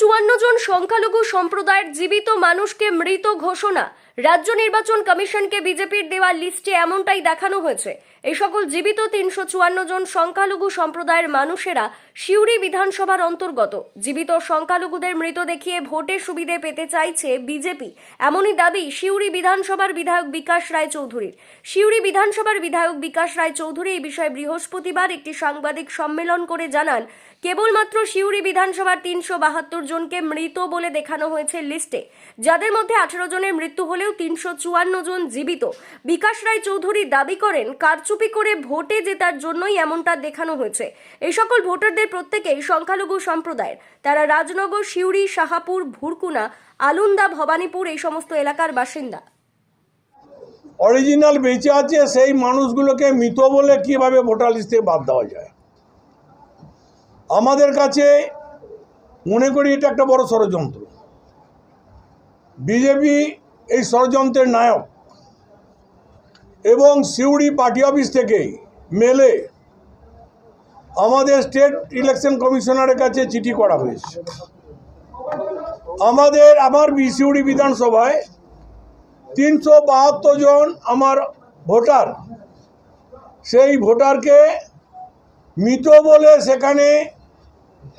চুয়ান্ন জন সংখ্যালঘু সম্প্রদায়ের জীবিত মানুষকে মৃত ঘোষণা। রাজ্য নির্বাচন কমিশনকে বিজেপির দেওয়া লিস্টে এমনটাই দেখানো হয়েছে। এই সকল জীবিত তিনশো চুয়ান্ন জন সংখ্যালঘু সম্প্রদায়ের মানুষেরা সিউড়ি বিধানসভার অন্তর্গত। জীবিত সংখ্যালঘুদের মৃত দেখিয়ে ভোটে সুবিধে পেতে চাইছে বিজেপি। এমনই দাবি সিউড়ি বিধানসভার বিধায়ক বিকাশ রায় চৌধুরীর। সিউড়ি বিধানসভার বিধায়ক বিকাশ রায় চৌধুরী এই বিষয়ে বৃহস্পতিবার একটি সাংবাদিক সম্মেলন করে জানান, কেবলমাত্র সিউড়ি বিধানসভার তিনশো বাহাত্তর জনকে মৃত বলে দেখানো হয়েছে লিস্টে। যাদের মধ্যে আঠারো জনের মৃত্যু হলেও তিনশো চুয়ান্ন জন জীবিত। বিকাশ রায় চৌধুরী দাবি করেন, কারচুপি করে ভোটে জেতার জন্যই এমনটা দেখানো হয়েছে। এই সকল ভোটারদের প্রত্যেকেই সংখ্যালঘু সম্প্রদায়ের। তারা রাজনগর, সিউড়ি, শাহাপুর, ভুরকুনা, আলুন্দা, ভবানীপুর এই সমস্ত এলাকার বাসিন্দা। অরিজিনাল বেঁচে আছে সেই মানুষগুলোকে মৃত বলে কীভাবে ভোটার লিস্ট বাদ দেওয়া যায়? আমাদের কাছে মনে করি এটা একটা বড় ষড়যন্ত্র। বিজেপি এই ষড়যন্ত্রের নায়ক এবং সিউড়ি পার্টি অফিস থেকেই মেলে আমাদের স্টেট ইলেকশন কমিশনারের কাছে চিঠি করা হয়েছে। আমাদের, আমার সিউড়ি বিধানসভায় তিনশো বাহাত্তর জন আমার ভোটার, সেই ভোটারকে মৃত বলে সেখানে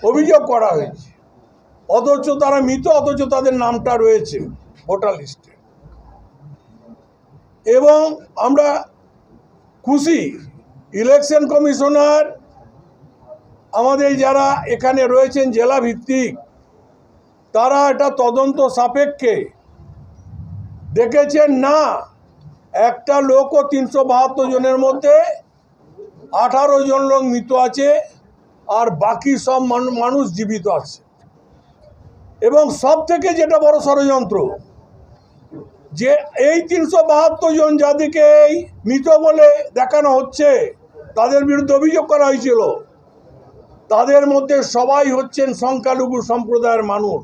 অভিযোগ করা হয়েছে। অথচ তারা মৃত, অথচ তাদের নামটা রয়েছে ভোটার লিস্টে। এবং আমরা খুশি, ইলেকশন কমিশনার আমাদের যারা এখানে রয়েছেন জেলা ভিত্তিক তারা এটা তদন্ত সাপেক্ষে দেখেছেন না, একটা লোকও তিনশো বাহাত্তর জনের মধ্যে আঠারো জন লোক মৃত আছে। আর বাকি সব মানুষ জীবিত আছে। এবং সব থেকে যেটা বড় ষড়যন্ত্র, যে এই তিনশো বাহাত্তর জন যাদেরকে এই মৃত বলে দেখানো হচ্ছে, তাদের বিরুদ্ধে অভিযোগ করা হয়েছিল। তাদের মধ্যে সবাই হচ্ছেন সংখ্যালঘু সম্প্রদায়ের মানুষ।